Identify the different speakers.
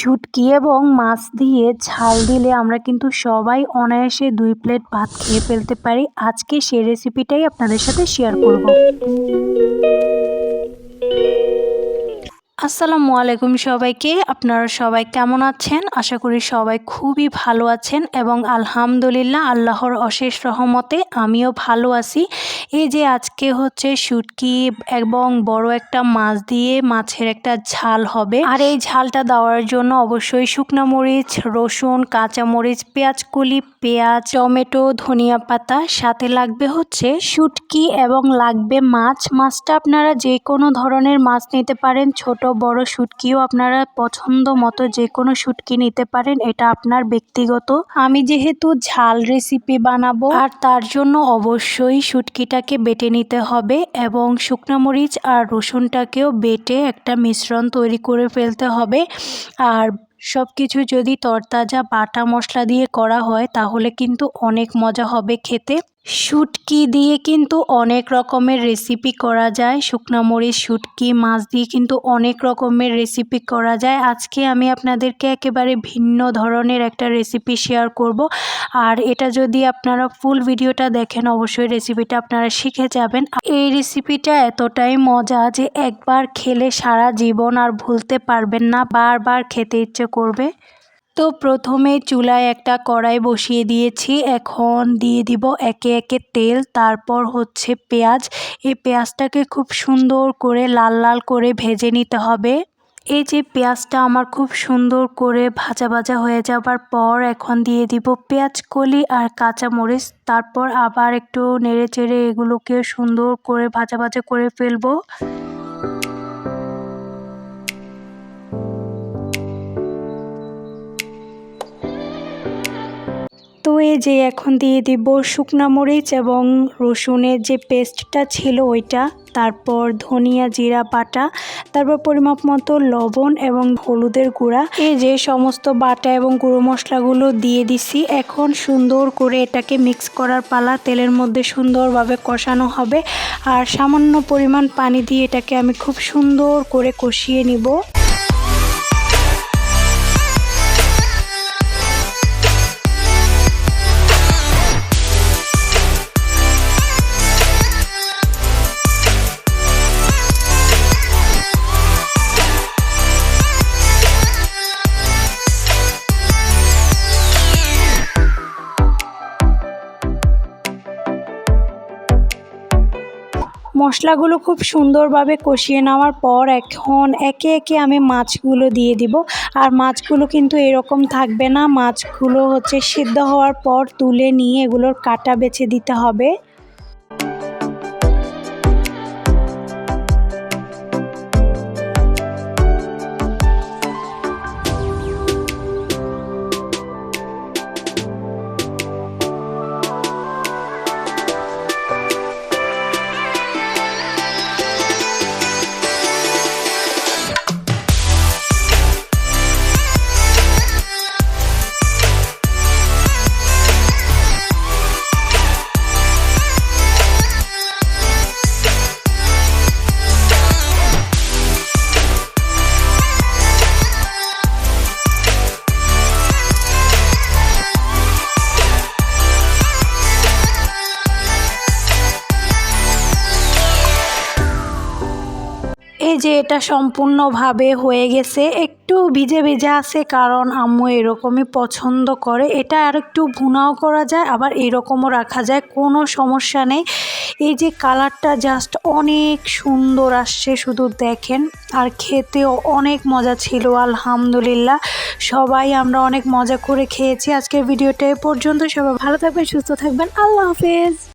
Speaker 1: শুটকি এবং মাছ দিয়ে ঝাল দিলে আমরা কিন্তু সবাই অনায়াসে দুই প্লেট ভাত খেয়ে ফেলতে পারি। আজকে সেই রেসিপিটাই আপনাদের সাথে শেয়ার করব। আসসালামু আলাইকুম সবাইকে। আপনারা সবাই কেমন আছেন? আশা করি সবাই খুবই ভালো আছেন এবং আলহামদুলিল্লাহ আল্লাহর অশেষ রহমতে আমিও ভালো আছি। এই যে আজকে হচ্ছে শুটকি এবং বড় একটা মাছ দিয়ে মাছের একটা ঝাল হবে। আর এই ঝালটা দেওয়ার জন্য অবশ্যই শুকনো মরিচ, রসুন, কাঁচা মরিচ পেঁয়াজ কুলি পেঁয়াজ, টমেটো, ধনিয়া পাতা, সাথে লাগবে হচ্ছে শুটকি এবং লাগবে মাছ। মাছটা আপনারা যে কোনো ধরনের মাছ নিতে পারেন, ছোট বড় শুটকিও আপনারা পছন্দ মতো যে কোনো শুটকি নিতে পারেন, এটা আপনার ব্যক্তিগত। আমি যেহেতু ঝাল রেসিপি বানাবো, আর তার জন্য অবশ্যই শুটকিটাকে বেটে নিতে হবে এবং শুকনো মরিচ আর রসুনটাকেও বেটে একটা মিশ্রণ তৈরি করে ফেলতে হবে। আর সব কিছু যদি তরতাজা বাটা মশলা দিয়ে করা হয়, তাহলে কিন্তু অনেক মজা হবে খেতে। শুটকি দিয়ে কিন্তু অনেক রকমের রেসিপি করা যায়। শুকনা মরিচ, শুটকি, মাছ দিয়ে কিন্তু অনেক রকমের রেসিপি করা যায়। আজকে আমি আপনাদেরকে একেবারে ভিন্ন ধরনের একটা রেসিপি শেয়ার করব। আর এটা যদি আপনারা ফুল ভিডিওটা দেখেন, অবশ্যই রেসিপিটা আপনারা শিখে যাবেন। এই রেসিপিটা এতটাই মজা যে একবার খেলে সারা জীবন আর ভুলতে পারবেন না, বারবার খেতে ইচ্ছে করবে। তো প্রথমে চুলায় একটা কড়াই বসিয়ে দিয়েছি। এখন দিয়ে দিব একে একে তেল, তারপর হচ্ছে পেঁয়াজ। এই পেঁয়াজটাকে খুব সুন্দর করে লাল লাল করে ভেজে নিতে হবে। এই যে পেঁয়াজটা আমার খুব সুন্দর করে ভাজা ভাজা হয়ে যাবার পর এখন দিয়ে দিব পেঁয়াজ কলি আর কাঁচা মরিচ তারপর আবার একটু নেড়ে চেড়ে এগুলোকে সুন্দর করে ভাজা ভাজা করে ফেলব। তো যে এখন দিয়ে দিব শুকনা মরিচ এবং রসুনের যে পেস্টটা ছিল ওইটা, তারপর ধনিয়া জিরা বাটা, তারপর পরিমাপ মতো লবণ এবং হলুদের গুঁড়া। এই যে সমস্ত বাটা এবং গুঁড়ো মশলাগুলো দিয়ে দিছি, এখন সুন্দর করে এটাকে মিক্স করার পালা তেলের মধ্যে সুন্দরভাবে কষানো হবে। আর সামান্য পরিমাণ পানি দিয়ে এটাকে আমি খুব সুন্দর করে কষিয়ে নিব। মশলাগুলো খুব সুন্দরভাবে কষিয়ে নেওয়ার পর এখন একে একে আমি মাছগুলো দিয়ে দিব। আর মাছগুলো কিন্তু এরকম থাকবে না, মাছগুলো হচ্ছে সিদ্ধ হওয়ার পর তুলে নিয়ে এগুলোর কাটা বেছে দিতে হবে। যে এটা সম্পূর্ণভাবে হয়ে গেছে, একটু ভিজে ভিজে আছে কারণ আম্মু এরকমই পছন্দ করে। এটা আর একটু ভুনাও করা যায়, আবার এরকমও রাখা যায়, কোনো সমস্যা নেই। এই যে কালারটা জাস্ট অনেক সুন্দর আসছে, শুধু দেখেন। আর খেতেও অনেক মজা ছিল, আলহামদুলিল্লাহ। সবাই আমরা অনেক মজা করে খেয়েছি। আজকের ভিডিওটা এ পর্যন্ত। সবাই ভালো থাকবেন, সুস্থ থাকবেন। আল্লাহ হাফেজ।